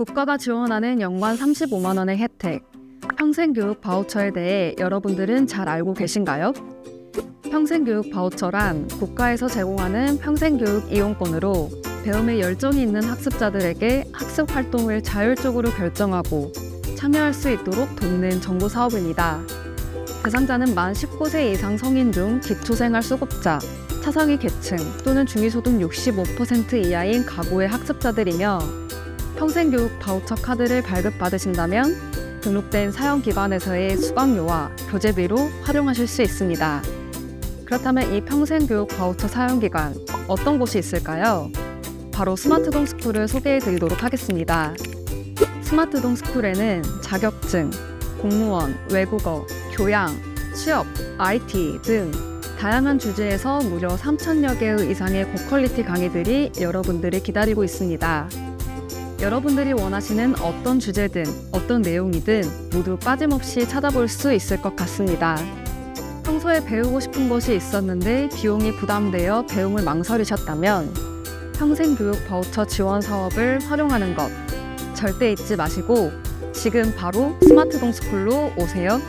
국가가 지원하는 연간 35만 원의 혜택, 평생교육 바우처에 대해 여러분들은 잘 알고 계신가요? 평생교육 바우처란 국가에서 제공하는 평생교육 이용권으로 배움에 열정이 있는 학습자들에게 학습 활동을 자율적으로 결정하고 참여할 수 있도록 돕는 정부 사업입니다. 대상자는 만 19세 이상 성인 중 기초생활 수급자, 차상위 계층 또는 중위소득 65% 이하인 가구의 학습자들이며 평생교육 바우처 카드를 발급받으신다면 등록된 사용기관에서의 수강료와 교재비로 활용하실 수 있습니다. 그렇다면 이 평생교육 바우처 사용 기관 어떤 곳이 있을까요? 바로 스마트동 스쿨을 소개해 드리도록 하겠습니다. 스마트동 스쿨에는 자격증, 공무원, 외국어, 교양, 취업, IT 등 다양한 주제에서 무려 3천여 개의 이상의 고퀄리티 강의들이 여러분들을 기다리고 있습니다. 여러분들이 원하시는 어떤 주제든 어떤 내용이든 모두 빠짐없이 찾아볼 수 있을 것 같습니다. 평소에 배우고 싶은 것이 있었는데 비용이 부담되어 배움을 망설이셨다면 평생교육 바우처 지원 사업을 활용하는 것 절대 잊지 마시고 지금 바로 스마트 동 스쿨로 오세요.